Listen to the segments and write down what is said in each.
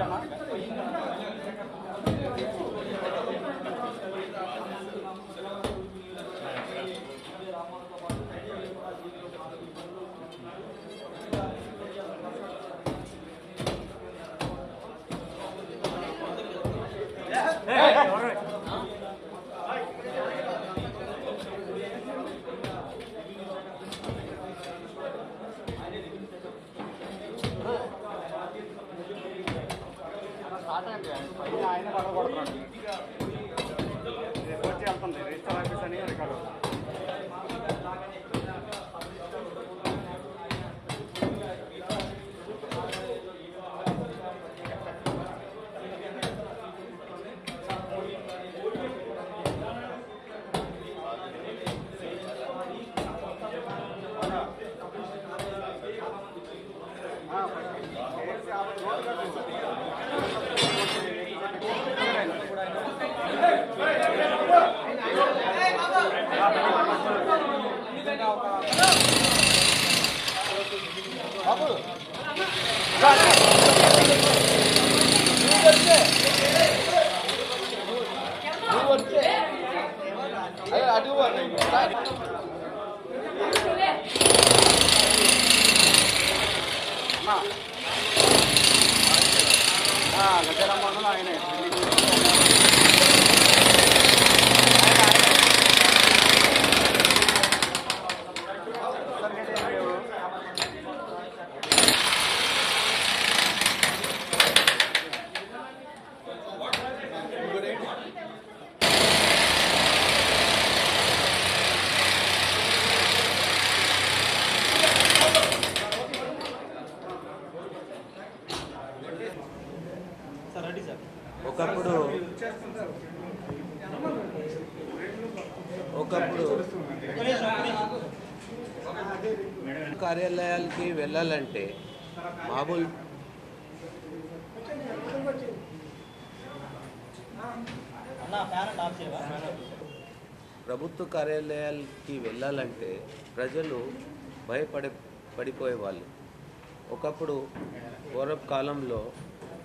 Hey, hey, hey. ఒకప్పుడు ఒకప్పుడు కార్యాలయాలకి వెళ్ళాలంటే మామూలు ప్రభుత్వ కార్యాలయాలకి వెళ్ళాలంటే ప్రజలు భయపడే పడిపోయేవాళ్ళు. ఒకప్పుడు పూర్వపు కాలంలో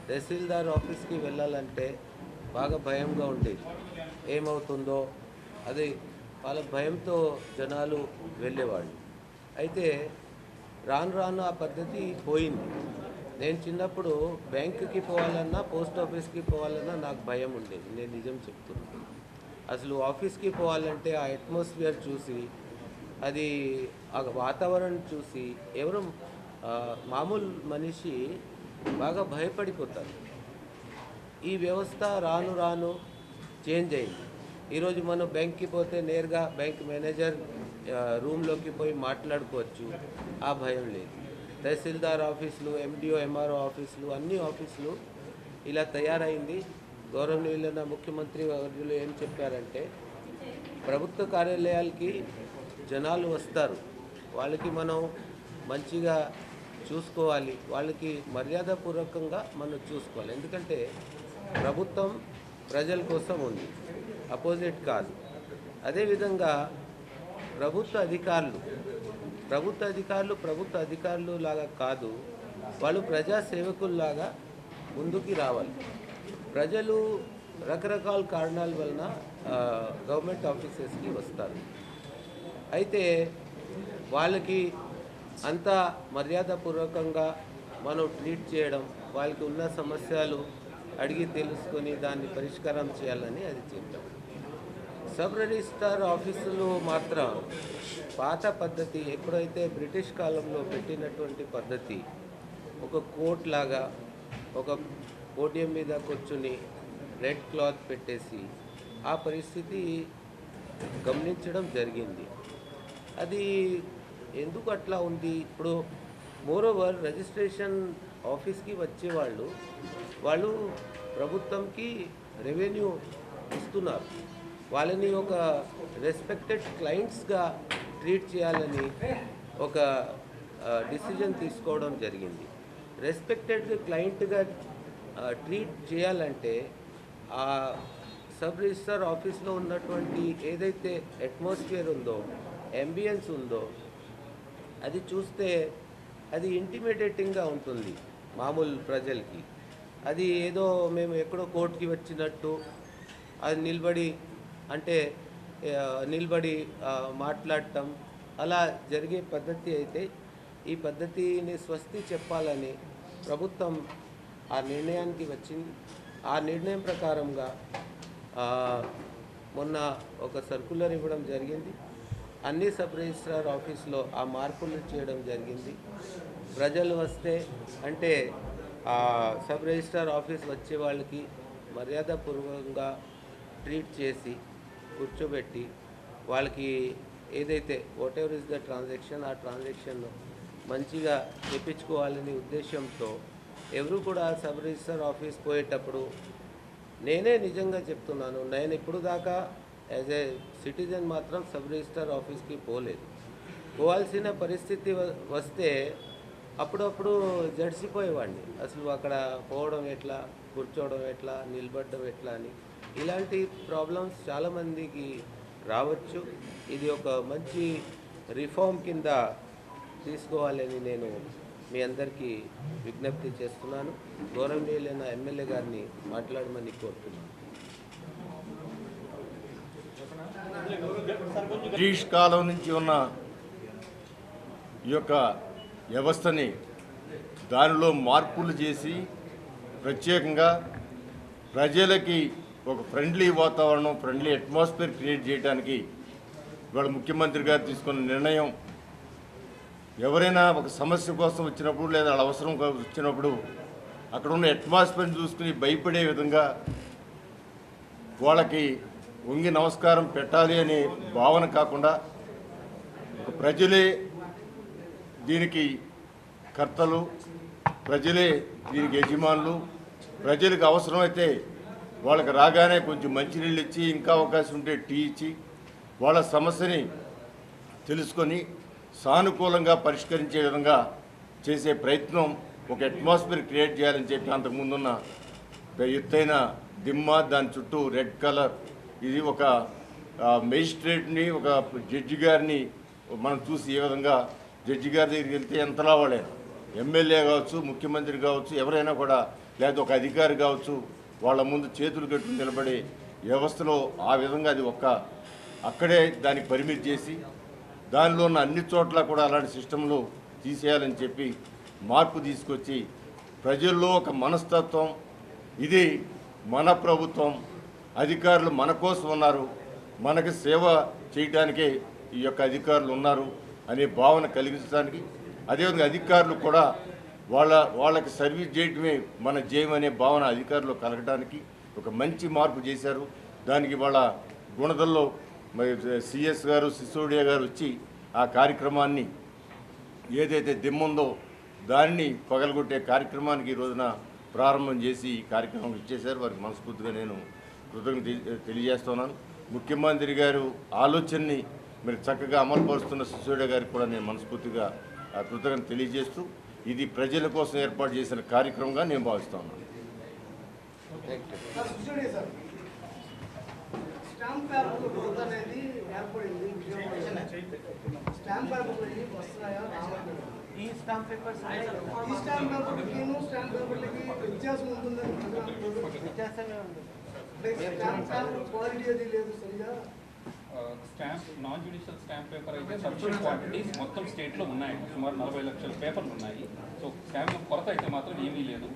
తహసీల్దార్ ఆఫీస్కి వెళ్ళాలంటే బాగా భయంగా ఉండేది. ఏమవుతుందో అది వాళ్ళ భయంతో జనాలు వెళ్ళేవాళ్ళు. అయితే రాను రాను ఆ పద్ధతి పోయింది. నేను చిన్నప్పుడు బ్యాంకుకి పోవాలన్నా పోస్ట్ ఆఫీస్కి పోవాలన్నా నాకు భయం ఉండేది. నేను నిజం చెప్తున్నాను అసలు ఆఫీస్కి పోవాలంటే ఆ అట్మాస్ఫియర్ చూసి అది ఆ వాతావరణం చూసి ఎవరు మామూలు మనిషి బాగా భయపడిపోతారు. ఈ వ్యవస్థ రాను రాను చేంజ్ అయింది. ఈరోజు మనం బ్యాంక్కి పోతే నేరుగా బ్యాంక్ మేనేజర్ రూమ్లోకి పోయి మాట్లాడుకోవచ్చు. ఆ భయం లేదు. తహసీల్దార్ ఆఫీసులు ఎండిఓ ఎంఆర్ఓ ఆఫీసులు అన్ని ఆఫీసులు ఇలా తయారైంది. గౌరవనీయులైన ముఖ్యమంత్రి వర్యులు ఏం చెప్పారంటే ప్రభుత్వ కార్యాలయాలకి జనాలు వస్తారు. వాళ్ళకి మనం మంచిగా చూసుకోవాలి. వాళ్ళకి మర్యాదపూర్వకంగా మనం చూసుకోవాలి. ఎందుకంటే ప్రభుత్వం ప్రజల కోసం ఉంది. అపోజిట్ కాదు. అదేవిధంగా ప్రభుత్వ అధికారులు ప్రభుత్వ అధికారులు ప్రభుత్వ అధికారులు లాగా కాదు వాళ్ళు ప్రజా సేవకుల్లాగా ముందుకి రావాలి. ప్రజలు రకరకాల కారణాల వలన గవర్నమెంట్ ఆఫీసెస్కి వస్తారు. అయితే వాళ్ళకి అంత మర్యాదపూర్వకంగా మనం ట్రీట్ చేయడం వాళ్ళకి ఉన్న సమస్యలు అడిగి తెలుసుకొని దాన్ని పరిష్కారం చేయాలని అది చెప్పాం సబ్ రిజిస్టార్ ఆఫీసులు మాత్రం పాత పద్ధతి ఎప్పుడైతే బ్రిటిష్ కాలంలో పెట్టినటువంటి పద్ధతి ఒక కోట్ లాగా ఒక పోడియం మీద కూర్చుని రెడ్ క్లాత్ పెట్టేసి ఆ పరిస్థితి గమనించడం జరిగింది. అది ఎందుకు అట్లా ఉంది? ఇప్పుడు మోరోవర్ రిజిస్ట్రేషన్ ఆఫీస్కి వచ్చేవాళ్ళు వాళ్ళు ప్రభుత్వంకి రెవెన్యూ ఇస్తున్నారు. వాళ్ళని ఒక రెస్పెక్టెడ్ క్లయింట్స్గా ట్రీట్ చేయాలని ఒక డిసిజన్ తీసుకోవడం జరిగింది. రెస్పెక్టెడ్ క్లయింట్గా ట్రీట్ చేయాలంటే ఆ సబ్ రిజిస్టర్ ఆఫీస్లో ఉన్నటువంటి ఏదైతే అట్మాస్ఫియర్ ఉందో ఎంబియన్స్ ఉందో అది చూస్తే అది ఇంటిమిడేటింగ్గా ఉంటుంది మామూలు ప్రజలకి. అది ఏదో మేము ఎక్కడో కోర్టుకి వచ్చినట్టు అది నిలబడి అంటే నిలబడి మాట్లాడటం అలా జరిగే పద్ధతి అయితే ఈ పద్ధతిని స్వస్తి చెప్పాలని ప్రభుత్వం ఆ నిర్ణయానికి వచ్చింది. ఆ నిర్ణయం ప్రకారంగా మొన్న ఒక సర్కులర్ ఇవ్వడం జరిగింది. అన్ని సబ్ రిజిస్ట్రార్ ఆఫీస్లో ఆ మార్పులు చేయడం జరిగింది. ప్రజలు వస్తే అంటే ఆ సబ్ రిజిస్ట్రార్ ఆఫీస్ వచ్చే వాళ్ళకి మర్యాదపూర్వకంగా ట్రీట్ చేసి కూర్చోబెట్టి వాళ్ళకి ఏదైతే whatever is the transaction ఆ ట్రాన్సాక్షన్ మంచిగా తెప్పించుకోవాలనే ఉద్దేశంతో ఎవరు కూడా సబ్ రిజిస్టర్ ఆఫీస్ పోయేటప్పుడు నేనే నిజంగా చెప్తున్నాను నేను ఇప్పుడు దాకా యాజ్ ఏ సిటిజన్ మాత్రం సబ్ రిజిస్టర్ ఆఫీస్కి పోలేదు. పోవాల్సిన పరిస్థితి వస్తే అప్పుడప్పుడు జడిసిపోయేవాడిని అసలు అక్కడ పోవడం ఎట్లా కూర్చోవడం ఎట్లా నిలబడడం ఎట్లా అని. ఇలాంటి ప్రాబ్లమ్స్ చాలామందికి రావచ్చు. ఇది ఒక మంచి రిఫార్మ్ కింద తీసుకోవాలని నేను మీ అందరికీ విజ్ఞప్తి చేస్తున్నాను. గౌరవనీయులైన ఎమ్మెల్యే గారిని మాట్లాడమని కోరుతున్నాను. బ్రిటిష్ కాలం నుంచి ఉన్న ఈ యొక్క వ్యవస్థని దానిలో మార్పులు చేసి ప్రత్యేకంగా ప్రజలకి ఒక ఫ్రెండ్లీ వాతావరణం ఫ్రెండ్లీ అట్మాస్ఫియర్ క్రియేట్ చేయడానికి ఇవాళ ముఖ్యమంత్రి గారు తీసుకున్న నిర్ణయం. ఎవరైనా ఒక సమస్య కోసం వచ్చినప్పుడు లేదా వాళ్ళ అవసరం వచ్చినప్పుడు అక్కడ ఉన్న అట్మాస్ఫియర్ని చూసుకుని భయపడే విధంగా వాళ్ళకి వంగి నమస్కారం పెట్టాలి అనే భావన కాకుండా ప్రజలే దీనికి కర్తలు ప్రజలే దీనికి యజమానులు ప్రజలకు అవసరమైతే వాళ్ళకి రాగానే కొంచెం మంచినీళ్ళు ఇచ్చి ఇంకా అవకాశం ఉంటే టీ ఇచ్చి వాళ్ళ సమస్యని తెలుసుకొని సానుకూలంగా పరిష్కరించే విధంగా చేసే ప్రయత్నం ఒక అట్మాస్ఫియర్ క్రియేట్ చేయాలని చెప్పి అంతకుముందున్న ఎత్తైన దిమ్మ దాని చుట్టూ రెడ్ కలర్ ఇది ఒక మెజిస్ట్రేట్ని ఒక జడ్జి గారిని మనం చూసి ఏ విధంగా జడ్జి గారి దగ్గరికి వెళ్తే ఎంతలా వాళ్ళే. ఎమ్మెల్యే కావచ్చు ముఖ్యమంత్రి కావచ్చు ఎవరైనా కూడా లేదా ఒక అధికారి కావచ్చు వాళ్ళ ముందు చేతులు కట్టుకుని నిలబడే వ్యవస్థలో ఆ విధంగా అది ఒక్క అక్కడే దానికి పరిమితి చేసి దానిలో ఉన్న అన్ని చోట్ల కూడా అలాంటి సిస్టంలో తీసేయాలని చెప్పి మార్పు తీసుకొచ్చి ప్రజల్లో ఒక మనస్తత్వం ఇది మన ప్రభుత్వం అధికారులు మన కోసం ఉన్నారు. మనకి సేవ చేయడానికే ఈ యొక్క అధికారులు ఉన్నారు అనే భావన కలిగించడానికి. అదేవిధంగా అధికారులు కూడా వాళ్ళ వాళ్ళకి సర్వీస్ చేయడమే మన జయమనే భావన అధికారులు కలగడానికి ఒక మంచి మార్పు చేశారు. దానికి వాళ్ళ గుణదల్లో మరి సిఎస్ గారు సిసోడియా గారు వచ్చి ఆ కార్యక్రమాన్ని ఏదైతే దిమ్ముందో దాన్ని పగలగొట్టే కార్యక్రమానికి ఈ రోజున ప్రారంభం చేసి ఈ కార్యక్రమం ఇచ్చేశారు. వారికి మనస్ఫూర్తిగా నేను కృతజ్ఞత తెలియజేస్తున్నాను. ముఖ్యమంత్రి గారు ఆలోచనని మీరు చక్కగా అమలుపరుస్తున్న సిసోడియా గారికి కూడా నేను మనస్ఫూర్తిగా ఆ కృతజ్ఞత తెలియజేస్తూ ఇది ప్రజల కోసం ఏర్పాటు చేసిన కార్యక్రమంగా నేను భావిస్తున్నాను? ఈ స్టాంప్ పేపర్స్ ఈ స్టాంప్ పేపర్కి స్టాంప్ పేపర్లకి వ్యత్యాసం ఉంటుందని. వ్యత్యాసమే ఉంది. Stamp non judicial stamp paper అయితే సఫిషియెంట్ క్వాంటిటీస్ మొత్తం స్టేట్లో ఉన్నాయి. సుమారు నలభై లక్షల పేపర్లు ఉన్నాయి. సో స్టాంప్ కొరత అయితే మాత్రం ఏమీ లేదు.